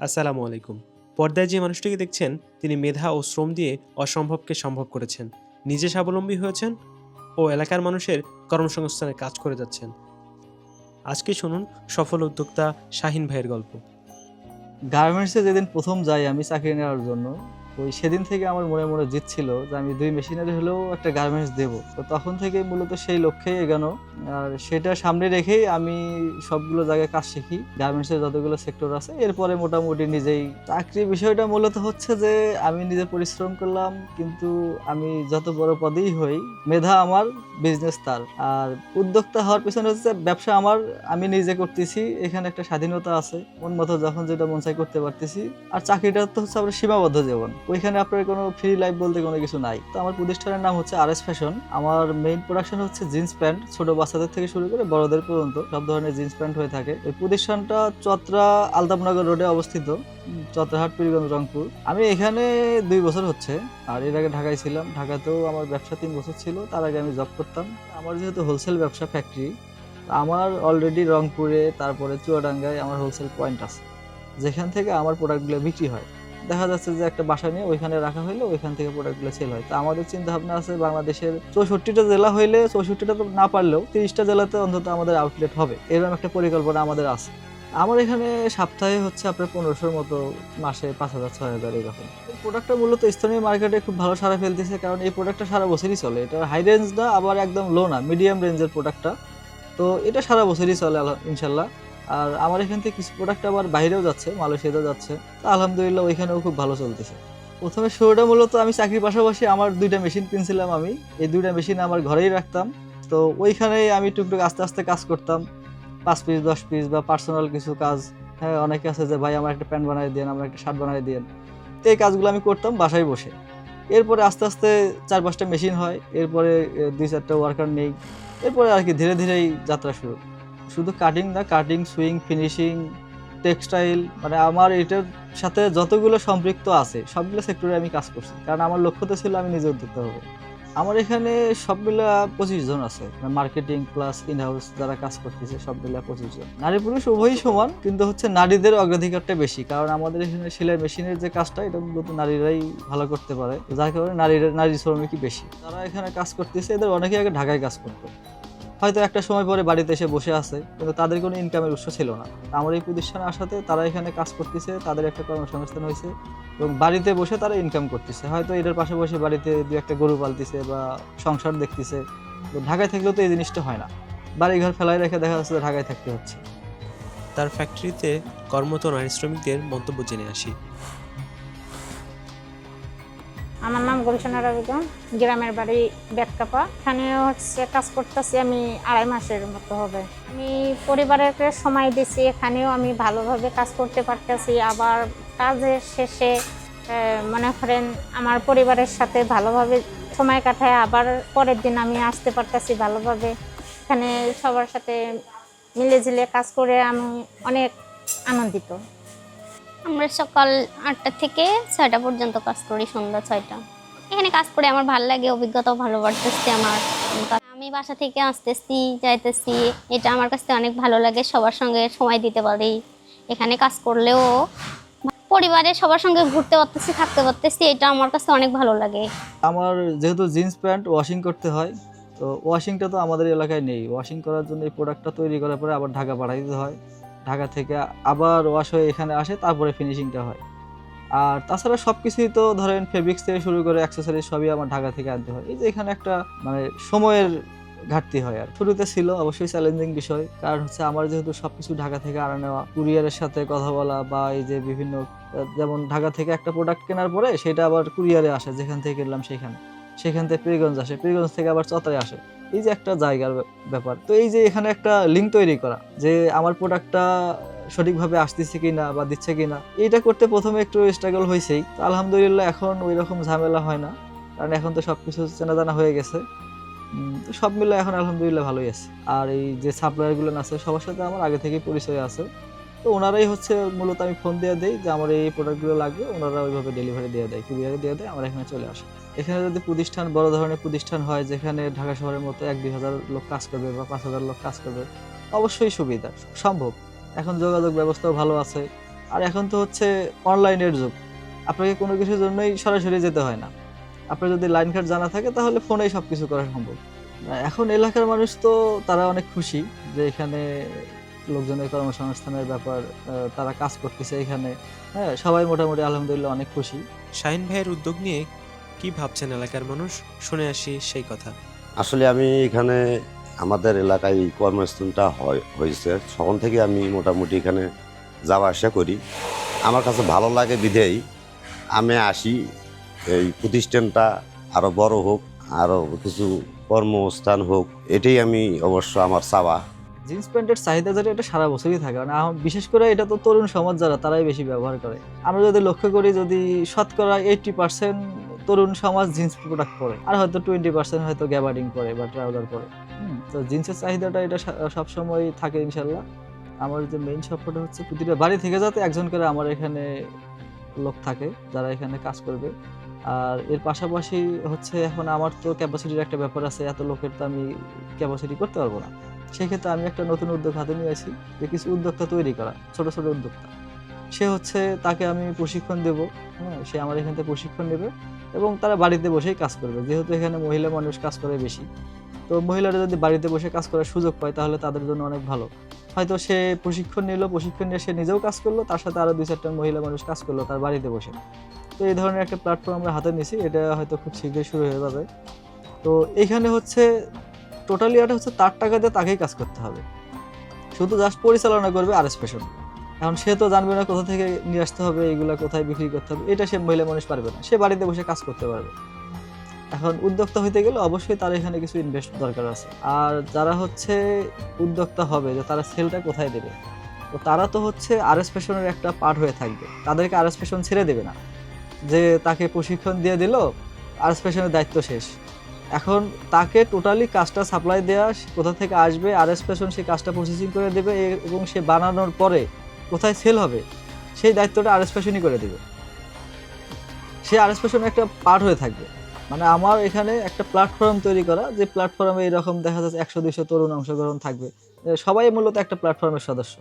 আসসালামু আলাইকুম। পর্দায় যে মানুষটিকে দেখছেন, তিনি মেধা ও শ্রম দিয়ে অসম্ভবকে সম্ভব করেছেন। নিজে স্বাবলম্বী হয়েছেন ও এলাকার মানুষের কর্মসংস্থানে কাজ করে যাচ্ছেন। আজকে শুনুন সফল উদ্যোক্তা শাহিন ভাইয়ের গল্প। গার্মেন্টসে যেদিন প্রথম যাই আমি চাকরি নেওয়ার জন্য ওই সেদিন থেকে আমার মনে মনে জিত ছিল যে আমি দুই মেশিনারি হলেও একটা গার্মেন্টস দেব। তো তখন থেকে মূলত সেই লক্ষ্যেই এগানো। আর সেটা সামনে রেখেই আমি সবগুলো জায়গায় কাজ শিখি। গার্মেন্টসের যতগুলো সেক্টর আছে, এরপরে মোটামুটি নিজেই। চাকরি বিষয়টা মূলত হচ্ছে যে আমি নিজে পরিশ্রম করলাম, কিন্তু আমি যত বড় পদেই হই, মেধা আমার বিজনেস তার। আর উদ্যোক্তা হওয়ার পিছনে হচ্ছে ব্যবসা আমার, আমি নিজে করতেছি, এখানে একটা স্বাধীনতা আছে। মন মতো যখন যেটা মন চাই করতে পারতেছি। আর চাকরিটা তো হচ্ছে আপনার সীমাবদ্ধ জীবন। ওইখানে আপনার কোনো ফ্রি লাইফ বলতে কোনো কিছু নাই। তো আমার প্রতিষ্ঠানের নাম হচ্ছে আর এস ফ্যাশন আমার মেইন প্রোডাকশন হচ্ছে জিন্স প্যান্ট ছোট বাচ্চাদের থেকে শুরু করে বড়দের পর্যন্ত সব ধরনের জিন্স প্যান্ট হয়ে থাকে। ওই প্রতিষ্ঠানটা চত্রা আলতাপনগর রোডে অবস্থিত চত্রাহাট, পীরগঞ্জ, রংপুর। আমি এখানে দুই বছর হচ্ছে, আর এর আগে ঢাকায় ছিলাম। ঢাকাতেও আমার ব্যবসা তিন বছর ছিল, তার আগে আমি জব করতাম। আমার যেহেতু হোলসেল ব্যবসা ফ্যাক্টরি আমার অলরেডি রংপুরে, তারপরে চুয়াডাঙ্গায় আমার হোলসেল পয়েন্ট আছে। যেখান থেকে আমার প্রোডাক্টগুলো বিক্রি হয়। দেখা যাচ্ছে যে একটা বাসা নিয়ে ওইখানে রাখা হইলে, ওইখান থেকে প্রোডাক্টগুলো সেল হয়। তো আমাদের চিন্তা ভাবনা আছে বাংলাদেশের চৌষট্টিটা জেলা হইলে চৌষট্টিটা তো না পারলেও তিরিশটা জেলাতে অন্তত আমাদের আউটলেট হবে। এরকম একটা পরিকল্পনা আমাদের আছে। আমার এখানে সপ্তাহে হচ্ছে আপনার পনেরোশোর মতো, মাসে পাঁচ হাজার, ছয় হাজার এরকম। প্রোডাক্টটা মূলত স্থানীয় মার্কেটে খুব ভালো সারা ফেলতেছে, কারণ এই প্রোডাক্টটা সারা বছরই চলে। এটা হাই রেঞ্জ না আবার একদম লো না মিডিয়াম রেঞ্জের প্রোডাক্টটা তো এটা সারা বছরই চলে ইনশাল্লাহ। আর আমার এখান থেকে কিছু প্রোডাক্ট আবার বাইরেও যাচ্ছে, মালয়েশিয়াতেও যাচ্ছে। তো আলহামদুলিল্লাহ ওইখানেও খুব ভালো চলতেছে। প্রথমে শুরুটা মূলত আমি চাকরির পাশাপাশি আমার দুইটা মেশিন কিনছিলাম আমি। এই দুইটা মেশিন আমার ঘরেই রাখতাম। তো ওইখানেই আমি টুকটুক আস্তে আস্তে কাজ করতাম। পাঁচ পিস দশ পিস বা পার্সোনাল কিছু কাজ। হ্যাঁ অনেকে আছে যে, ভাই, আমার একটা প্যান্ট বানাই দেন, আমার একটা শার্ট বানাই দেন। তো এই কাজগুলো আমি করতাম বাসায় বসে। এরপরে আস্তে আস্তে চার পাঁচটা মেশিন হয়। এরপরে দুই চারটা ওয়ার্কার নেই। এরপরে আর কি ধীরে ধীরেই যাত্রা শুরু। শুধু কাটিং না কাটিং সুইং ফিনিশিং টেক্সটাইল মানে আমার এটার সাথে যতগুলো সম্পৃক্ত আছে, সবগুলো সেক্টরে আমি কাজ করছি। কারণ আমার লক্ষ্য তো ছিল আমি নিজে উদ্যোক্তা হব। আমার এখানে সবগুলা পঁচিশ জন আছে। মার্কেটিং প্লাস ইন হাউস যারা কাজ করতেছে, সবগুলা পঁচিশ জন। নারী পুরুষ উভয়ই সমান, কিন্তু হচ্ছে নারীদের অগ্রাধিকারটা বেশি। কারণ আমাদের এখানে সেলাই মেশিনের যে কাজটা, এটা মূলত নারীরাই ভালো করতে পারে। যার কারণে নারীরা, নারী শ্রমিকই বেশি। যারা এখানে কাজ করতেছে, এদের অনেকেই আগে ঢাকায় কাজ করতো। হয়তো একটা সময় পরে বাড়িতে এসে বসে আছে, কিন্তু তাদের কোনো ইনকামের উৎস ছিল না। আমার এই প্রতিষ্ঠানে আসাতে তারা এখানে কাজ করতেছে, তাদের একটা কর্মসংস্থান হয়েছে, এবং বাড়িতে বসে তারা ইনকাম করতেছে। হয়তো এটার পাশাপাশি বাড়িতে দু একটা গরু পালতেছে বা সংসার দেখতেছে, তো ঢাকায় থাকলেও তো এই জিনিসটা হয় না। বাড়ি ঘর ফেলায় রেখে দেখা যাচ্ছে ঢাকায় থাকতে হচ্ছে। তার ফ্যাক্টরিতে কর্মরত নারী শ্রমিকদের মন্তব্য জেনে আসি। আমার নাম গুলশানা বেগম গ্রামের বাড়ি বেতকাপা। এখানে হচ্ছে কাজ করতেছি আমি আড়াই মাসের মতো হবে। আমি পরিবারকে সময় দিছি, এখানেও আমি ভালোভাবে কাজ করতে পারতেছি। আবার কাজের শেষে মনে করেন আমার পরিবারের সাথে ভালোভাবে সময় কাটায়, আবার পরের দিন আমি আসতে পারতেছি ভালোভাবে। এখানে সবার সাথে মিলে মিলেঝিলে কাজ করে আমি অনেক আনন্দিত। আমরা সকাল আটটা থেকে ছয়টা পর্যন্ত কাজ করি, সন্ধ্যা ছয়টা। এখানে কাজ করে আমার ভালো লাগে, অভিজ্ঞতাও ভালো বাড়তেছে আমার। আমি বাসা থেকে আসতেছি, যাইতেছি, এটা আমার কাছে অনেক ভালো লাগে, সবার সঙ্গে সময় দিতে পারি। এখানে কাজ করলেও পরিবারে সবার সঙ্গে ঘুরতে পারতেছি, থাকতে পারতেছি, এটা আমার কাছে অনেক ভালো লাগে। আমার যেহেতু জিন্স প্যান্ট ওয়াশিং করতে হয়, তো ওয়াশিংটা তো আমাদের এলাকায় নেই। ওয়াশিং করার জন্য এই প্রোডাক্টটা তৈরি করার পরে আবার ঢাকা পাঠাই দিতে হয়। ঢাকা থেকে আবার ওয়াশ হয়ে এখানে আসে, তারপরে ফিনিশিংটা হয়। আর তাছাড়া সব কিছুই তো ধরেন ফেব্রিক্স থেকে শুরু করে অ্যাক্সেসরিজ সবই আমার ঢাকা থেকে আনতে হয়। এই যে এখানে একটা মানে সময়ের ঘাটতি হয় আর শুরুতে ছিল অবশ্যই চ্যালেঞ্জিং বিষয়, কারণ হচ্ছে আমার যেহেতু সব কিছু ঢাকা থেকে আনা নেওয়া কুরিয়ারের সাথে কথা বলা বা এই যে বিভিন্ন, যেমন ঢাকা থেকে একটা প্রোডাক্ট কেনার পরে সেটা আবার কুরিয়ারে আসে, যেখান থেকে কিনলাম সেখানে। সেখান থেকে পীরগঞ্জ আসে পীরগঞ্জ থেকে আবার চতরায় আসে। এই যে একটা জায়গার ব্যাপার। তো এই যে এখানে একটা লিঙ্ক তৈরি করা, যে আমার প্রোডাক্টটা সঠিকভাবে আসতেছে কিনা বা দিচ্ছে কিনা, এইটা করতে প্রথমে একটু স্ট্রাগল হয়েছেই। তো আলহামদুলিল্লাহ এখন ওই রকম ঝামেলা হয় না, কারণ এখন তো সবকিছু চেনা জানা হয়ে গেছে। সব মিলে এখন আলহামদুলিল্লাহ ভালোই আছে। আর এই যে সাপ্লায়ারগুলো আছে, সবার সাথে আমার আগে থেকেই পরিচয় আছে। তো ওনারাই হচ্ছে মূলত আমি ফোন দিয়ে দেই যে আমার এই প্রোডাক্টগুলো লাগবে। ওনারা ওইভাবে ডেলিভারি দিয়ে দেয় কুরিয়ারে দিয়ে দেয়, আমরা এখানে চলে আসে। এখানে যদি প্রতিষ্ঠান, বড় ধরনের প্রতিষ্ঠান হয় যেখানে ঢাকা শহরের মতো এক দুই হাজার লোক কাজ করবে বা পাঁচ হাজার লোক কাজ করবে, অবশ্যই সুবিধা, সম্ভব। এখন যোগাযোগ ব্যবস্থাও ভালো আছে। আর এখন তো হচ্ছে অনলাইনের যুগ। আপনাকে কোনো কিছুর জন্যই সরাসরি যেতে হয় না। আপনার যদি লাইন কার্ড জানা থাকে তাহলে ফোনেই সব কিছু করা সম্ভব। এখন এলাকার মানুষ তো তারা অনেক খুশি যে এখানে লোকজনের কর্মসংস্থানের ব্যাপার তারা কাজ করতেছে এখানে। হ্যাঁ সবাই মোটামুটি আলহামদুলিল্লাহ অনেক খুশি। শাহিন ভাইয়ের উদ্যোগ নিয়ে কি ভাবছেন এলাকার মানুষ? শুনে আসি সেই কথা। আসলে আমি এখানে আমাদের এলাকায় এই কর্মস্থানটা হয় হয়েছে। তখন থেকে আমি মোটামুটি এখানে যাওয়া আসা করি। আমার কাছে ভালো লাগে বিধেই আমি আসি এই প্রতিষ্ঠানটা আরও বড় হোক আরও কিছু কর্মস্থান হোক এটাই আমি অবশ্য আমার চাওয়া। জিন্স প্যান্টের চাহিদা যেটা এটা সারা বছরই থাকে। মানে বিশেষ করে এটা তো তরুণ সমাজ যারা, তারাই বেশি ব্যবহার করে। আমরা যদি লক্ষ্য করি, যদি শতকরা এইটটি পার্সেন্ট তরুণ সমাজ জিন্স প্রোডাক্ট পরে, আর হয়তো টোয়েন্টি পার্সেন্ট হয়তো গ্যাবার্ডিং পরে বা ট্রাউজার পরে। তো জিন্সের চাহিদাটা এটা সবসময় থাকে ইনশাল্লাহ। আমার যে মেইন স্বপ্নটা হচ্ছে, প্রতিটা বাড়ি থেকে যাতে একজন করে আমার এখানে লোক থাকে, যারা এখানে কাজ করবে। আর এর পাশাপাশি হচ্ছে এখন আমার তো ক্যাপাসিটির একটা ব্যাপার আছে, এত লোকের তো আমি ক্যাপাসিটি করতে পারব না। সেক্ষেত্রে আমি একটা নতুন উদ্যোগ হাতে নিয়েছি যে কিছু উদ্যোক্তা তৈরি করা, ছোট ছোট উদ্যোক্তা। সে হচ্ছে তাকে আমি প্রশিক্ষণ দেব হ্যাঁ সে আমার এখান থেকে প্রশিক্ষণ নেবে এবং তারা বাড়িতে বসেই কাজ করবে। যেহেতু এখানে মহিলা মানুষ কাজ করে বেশি, তো মহিলারা যদি বাড়িতে বসে কাজ করার সুযোগ পায় তাহলে তাদের জন্য অনেক ভালো। হয়তো সে প্রশিক্ষণ নিল, প্রশিক্ষণ নিয়ে সে নিজেও কাজ করল, তার সাথে আরও দুই, চারটা মহিলা মানুষ কাজ করল, তার বাড়িতে বসে। তো এই ধরনের একটা প্ল্যাটফর্ম আমরা হাতে নিছি এটা হয়তো খুব শীঘ্রই শুরু হয়ে যাবে। তো এখানে হচ্ছে টোটালি এটা হচ্ছে তার টাকা দিয়ে তাকেই কাজ করতে হবে। শুধু জাস্ট পরিচালনা করবে আর স্পেশন এখন সে তো জানবে না কোথা থেকে নিয়ে আসতে হবে, এগুলা কোথায় বিক্রি করতে হবে, এটা সে মহিলা মানুষ পারবে না। সে বাড়িতে বসে কাজ করতে পারবে। এখন উদ্যোক্তা হইতে গেলে অবশ্যই তার এখানে কিছু ইনভেস্ট দরকার আছে। আর যারা হচ্ছে উদ্যোক্তা হবে, যে তারা সেলটা কোথায় দেবে? তো তারা তো হচ্ছে আর এস ফ্যাশনের একটা পার্ট হয়ে থাকবে। তাদেরকে আর এস ফ্যাশন ছেড়ে দেবে না। যে তাকে প্রশিক্ষণ দিয়ে দিল, আর ফ্যাশনের দায়িত্ব শেষ। এখন তাকে টোটালি কাজটা সাপ্লাই দেওয়া কোথা থেকে আসবে, আর এস ফ্যাশন সেই কাজটা প্রসেসিং করে দেবে এবং সে বানানোর পরে কোথায় সেল হবে, সেই দায়িত্বটা আর এস করে দেবে। সে আর এস একটা পার্ট হয়ে থাকবে। মানে আমার এখানে একটা প্ল্যাটফর্ম তৈরি করা, যে প্ল্যাটফর্মে এরকম দেখা যাচ্ছে একশো, দুইশো তরুণ অংশগ্রহণ থাকবে। সবাই মূলত একটা প্ল্যাটফর্মের সদস্য।